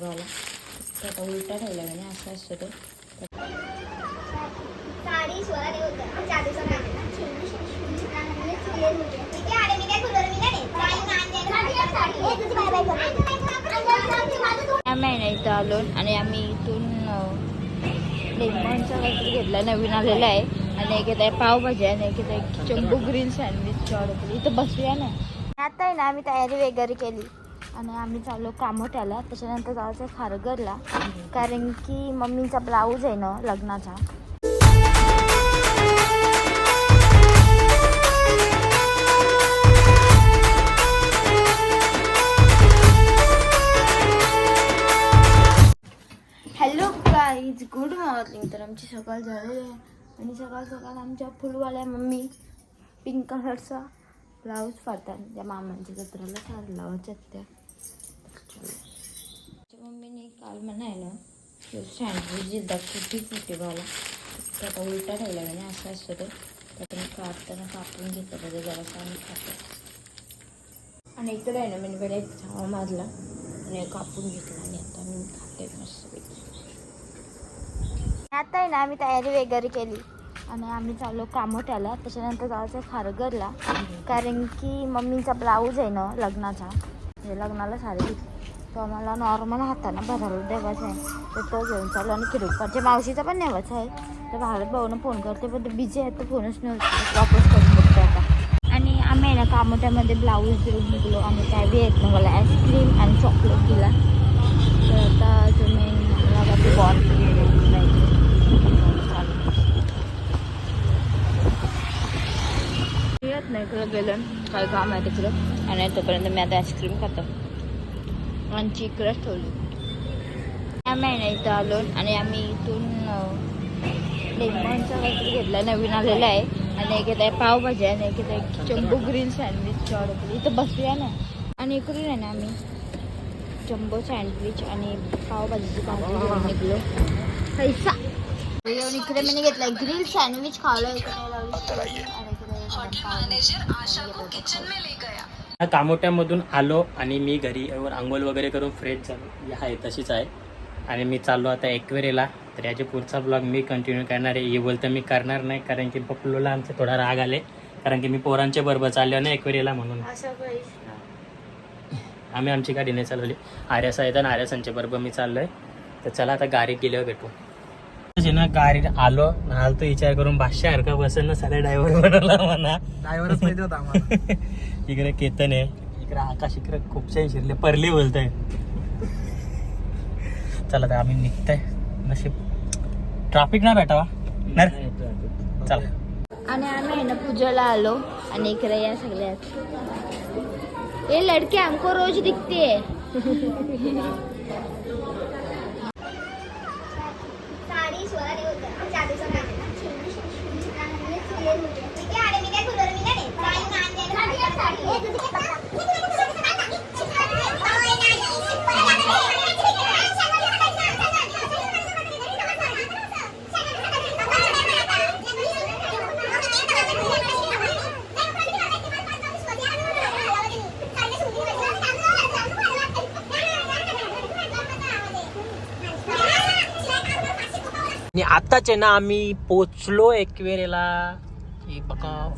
तो आता उलटा ठेवला म्हणे असं असतं तो. आणि. आम्ही इथं आलो आणि आम्ही इथून लेमनचा काहीतरी घेतला. नवीन आलेला आहे. आणि एक येत आहे पावभाजी आणि एक येत आहे चंबू ग्रीन सँडविच ऑर्डर केली इथं बसूया ना. आता आहे ना आम्ही तयारी वगैरे केली. आणि आम्ही चाललो कामोट्याला. त्याच्यानंतर जायचं खारगरला कारण की मम्मीचा ब्लाऊज आहे ना लग्नाचा. हॅलो गाईज गुड मॉर्निंग तर आमची सकाळ झालेली आहे. आणि सकाळ सकाळ आमच्या फुलवाल्या मम्मी पिंक कलरचा ब्लाऊज फाडतात. त्या मामांच्या जत्राला साडी लावायच्या त्या. मम्मीने काल म्हणा आहे ना सँडविच जिद्दा फुटी फुटी बाला त्याचा आता उलटा राहिला म्हणे असं असतं ते त्यातून मी काढताना कापून घेतलं त्याचं जरासं आणि खातो. आणि इकडे आहे ना मी पहिले एक छावा मारला आणि कापून घेतला आणि आता मी खाते मस्तपैकी. आता आहे ना आम्ही तयारी वगैरे केली. आणि आम्ही चाललो कामोट्याला त्याच्यानंतर जायचं खारघरला कारण की मम्मीचा ब्लाऊज आहे ना लग्नाचा. हे लग्नाला साडी घेतली. तो आम्हाला नॉर्मल हाताने भरायला द्यावाच आहे. तर तो घेऊन चालू आणि किरुपाच्या मावशीचा पण न्यावाच आहे. तर भारत भाऊनं फोन करते पण ते बिझी आहेत तर फोनच नाही वापस करून बघतो आता. आणि आम्ही ना ना कामोट्यामध्ये ब्लाऊज देऊन निघलो. आणि काय बी येत ना मला आईस्क्रीम आणि चॉकलेट दिला तर आता तुम्ही मला ते बॉल नाही. इकडं गेलं काय काम आहे तिकडं. आणि तोपर्यंत मी आता आईस्क्रीम खातो. आणि इकडेच ठेवली. आम्ही आहे ना इथं आलो आणि आम्ही इथून लेमनचा काहीतरी घेतला नवीन आलेला आहे. आणि एक येत आहे पावभाजी आणि एक येत आहे चंबू ग्रीन सँडविच ऑर्डर केली इथं बसूया ना. आणि इकडून आहे ना आम्ही जम्बो सँडविच आणि पावभाजीची भाजी घेऊन निघलो. पैसा. येऊन इकडे मी घेतला ग्रिल सँडविच खावलं या कामोट्यामधून आलो आणि मी घरी आंघोळ वगैरे करून फ्रेश झालो. ही आहे तशीच आहे. आणि मी चाललो आता एकवेरेला. तर याच्या पुढचा ब्लॉग मी कंटिन्यू करणार आहे. ये बोलतं मी करणार नाही कारण की पप्लूला आमचा थोडा राग आले. कारण की मी पोरांच्या बरोबर चाललो ना एकवेरेला म्हणून. आम्ही आमची गाडी नाही चालवली. आर्यास आहेत आणि आर्यासांच्या बरोबर मी चाललोय. तर चला आता गाडीत गेल्यावर भेटू. ना गाडीत आलो आलो तो विचार करून भाष्य हरका बसेल ना सारे ड्रायव्हर बनवला म्हणा. ड्रायव्हरच माहिती होता आम्हाला. इकडे केतन आहे. इकडे आकाश इकडे खूपशा शिरले परले बोलतोय. चला तर आम्ही निघतोय. नशीब. ट्राफिक ना भेटावा. नाही? चला. आणि आम्ही आहे ना पूजाला आलो आणि इकडे या सगळ्यात. ये लडके हमको रोज दिखते साडी स्वरा रे होतं चार दिवसात आले ना म्हणजे चुलीवर होते. ठीक आहे, आणि मी काय फुलवर मी नाही नेत. साडी नाही आणली, हे तुझी काय आणि आताच आहे ना आम्ही पोचलो एकवेरेला हे बघा.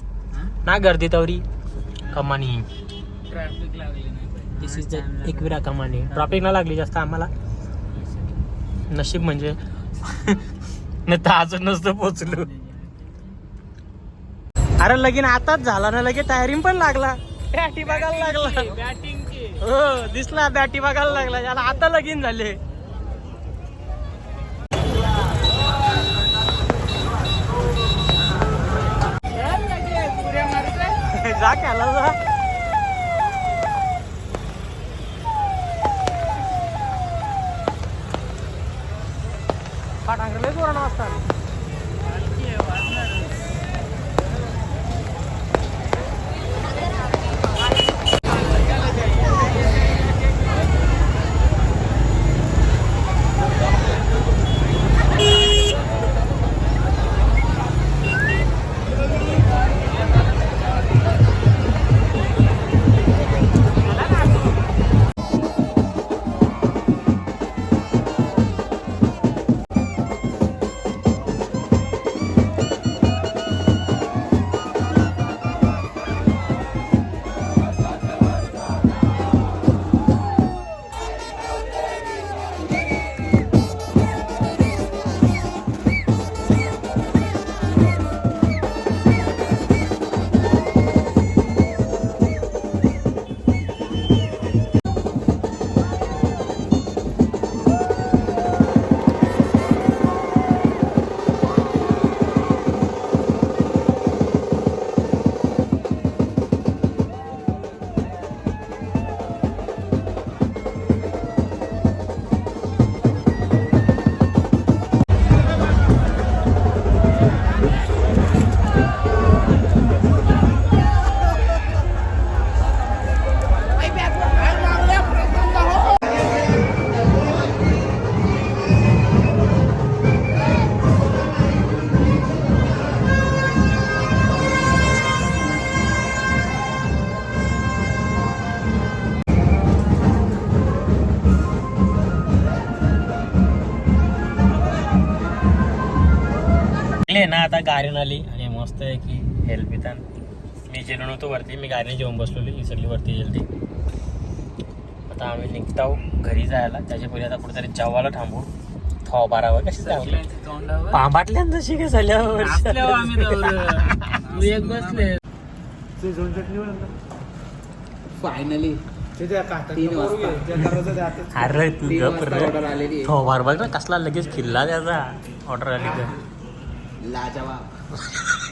ना गर्दी तवरी. कमानी. ट्रॅफिक लागली दिस इज द एकविरा कमानी. ट्रॉफिक ना लागली जास्त आम्हाला. नशीब म्हणजे. नाही तर अजून नसतं पोचलो. अरे लगीन आताच झाला ना लगे टायरिंग पण लागला. बॅटी बघायला लागला. बॅटिंग हो दिसला बॅटी बघायला लागला. आता लगीन झाले. जा केला जा पाठांगले जोरानं वाजतात. आहे ना आता गाडीन आली आणि मस्त आहे की हेल्प येतात मी जेलो नव्हतो वरती मी गाडीने जेवून बसलेली ही सगळी वरती गेलती आता आम्ही निघताव घरी जायला. त्याच्या पहिले आता कुठेतरी जेवायला थांबू. थो बारावर कशी जावं तोंडावर. पांबाटल्यान जशी काय बसले. फायनली अरे तू गप रे ऑर्डर आलेली आहे. थो बार बघ ना कसला लगेच खिल्ला त्याचा. ऑर्डर आली तर. लाजवाब.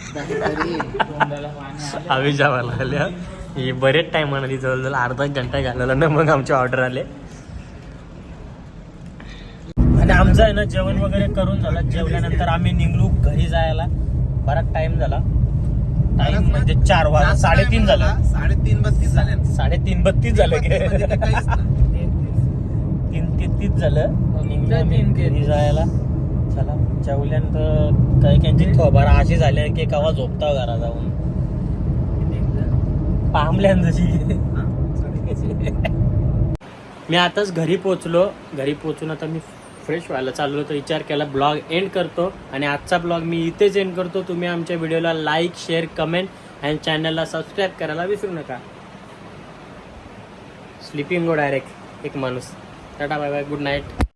जेवायला आल्या ही बरेच टाइम आली. जवळजवळ अर्धा घंटा घालवला ना मग आमचे ऑर्डर आले. आणि आमचं आहे ना जेवण वगैरे करून झालं. जेवल्यानंतर आम्ही निघलो घरी जायला. बराच टाइम झाला. टाइम म्हणजे चार वाजता. साडेतीन झालं. साडेतीन बत्तीस झाले. साडेतीन बत्तीस झालं म्हणजे तीन तेहतीस झालं. निघलो आम्ही घरी जायला. चला जेवल्यानंतर काही त्यांची थोबारा अशी झाली की कवा झोपता घरा जाऊन पामल्यान जशी मी आताच घरी पोचलो. घरी पोचून आता मी फ्रेश व्हायला चाललो तर विचार केला ब्लॉग एंड करतो. आणि आजचा ब्लॉग मी इथेच एंड करतो. तुम्ही आमच्या व्हिडिओला लाईक शेअर कमेंट आणि चॅनलला सबस्क्राईब करायला विसरू नका. स्लिपिंग गो डायरेक्ट एक माणूस. Tata bye bye good night